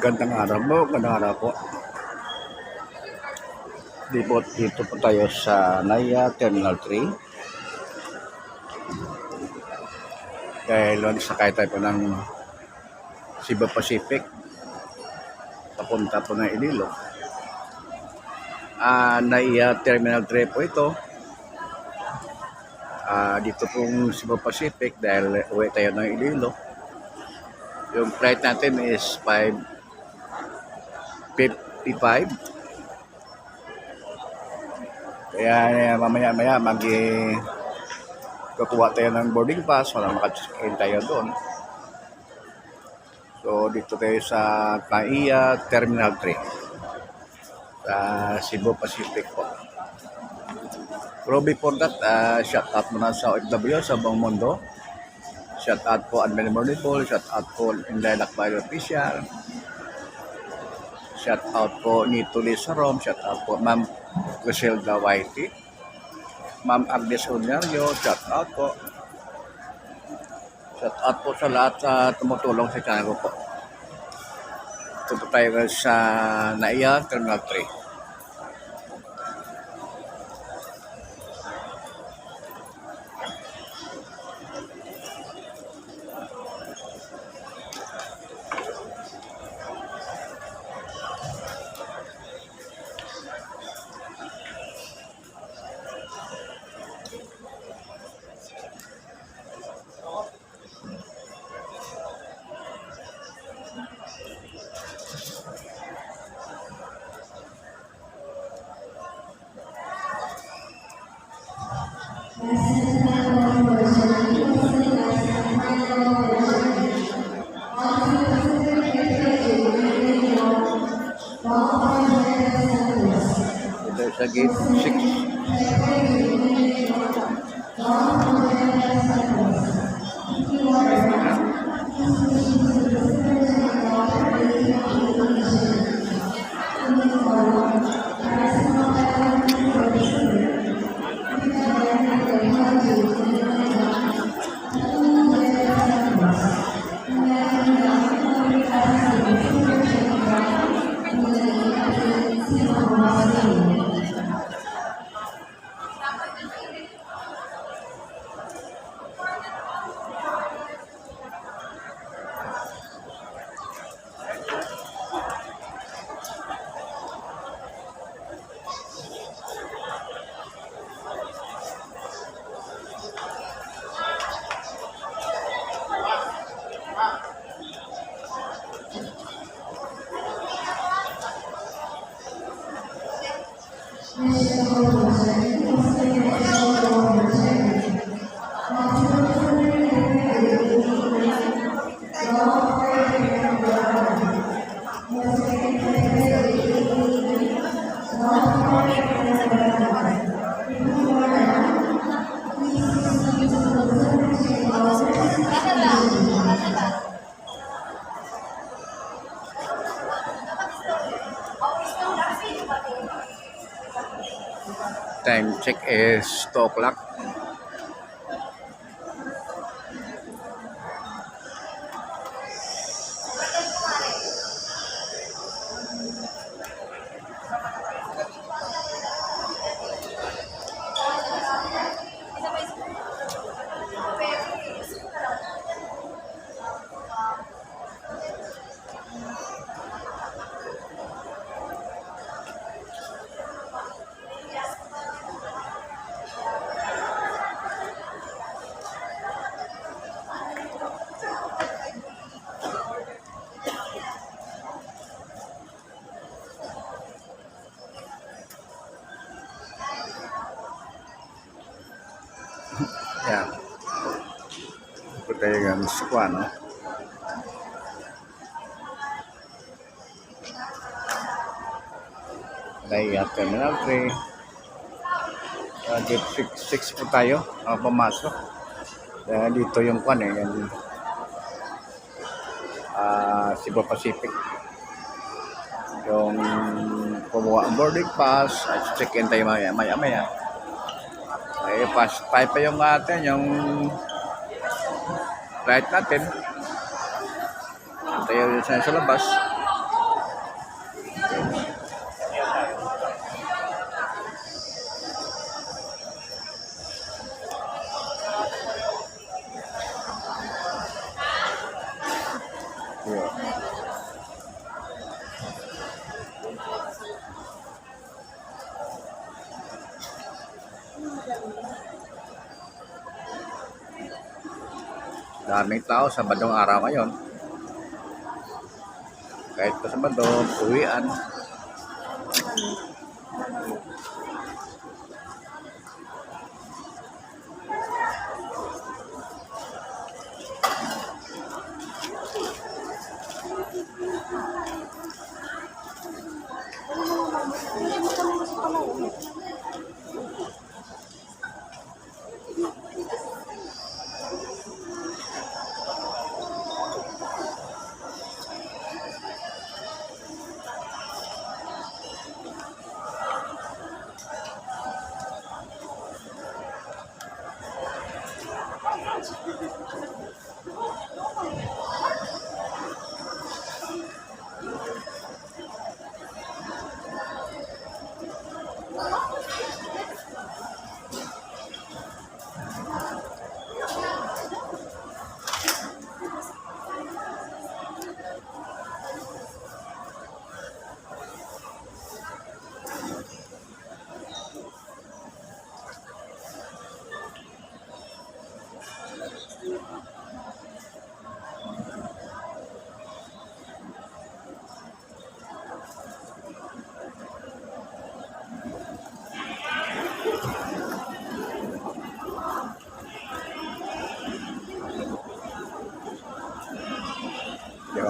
Magandang araw mo, magandang araw po. Dito, dito po tayo sa Naya Terminal 3. Dahil sakay tayo po ng Cebu Pacific. Papunta po ng Iloilo. Ah, Naya Terminal 3 po ito. Ah, dito pong Cebu Pacific dahil uwi tayo ng Iloilo. Yung flight natin is 5.55. Kaya eh, mamaya maya mag kukuha tayo ng boarding pass para maka-check-in tayo doon. So dito tayo sa Kaiya Terminal 3 sa Cebu Pacific po. Pero before that, uh, shout out muna sa OFW sa buong mundo. Shout out po Morningpol, shout out po Inday Lakbayo Official. Shout out po ni Tulis Sarom, shout out po Ma'am Griselda Whitey. Ma'am Agnes Unyario, shout out po. Shout out po sa lahat sa tumutulong sa channel po. Po tayo sa Naiya Terminal 3. lagi 6 Gracias. Time check is 2 o'clock. Yan. Ito tayo ng squad, no? Naiya Terminal 3. Uh, gate 6, 6 po tayo. Uh, pumasok. Kaya dito yung kwan eh. Yan. Uh, Cebu Pacific. Yung kumuha ang boarding pass. Check-in tayo maya maya. maya. Okay, pass pipe pa yung ah, atin, yung right natin. Tayo yun sa, sa labas. Yeah. Daming tao sa badong araw ngayon. Kahit pa sa bado, uwian.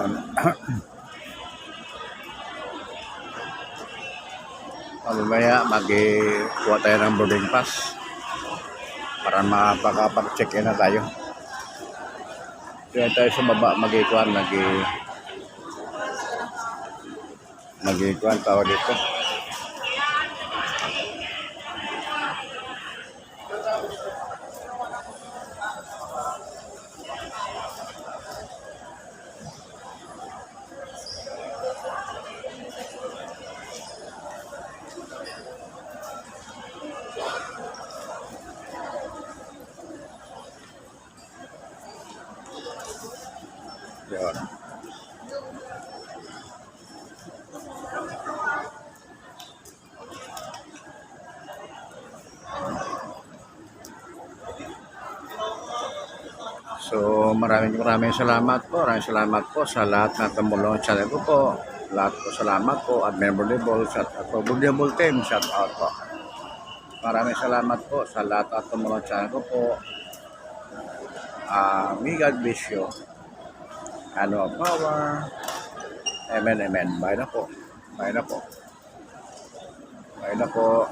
Yun. Mamaya mag-kuha tayo ng boarding pass para makapag-check in na tayo. Kaya tayo sa baba mag-ikuan, mag mag-ikuan tao dito. So maraming maraming salamat po. Maraming salamat po sa lahat na tumulong sa channel ko po. Lahat po salamat po at memorable shout out po. Memorable team shout out po. Maraming salamat po sa lahat na tumulong sa channel ko po. Ah, may God bless you. Ano ang power? Amen, amen. May na po. May na po. May na po.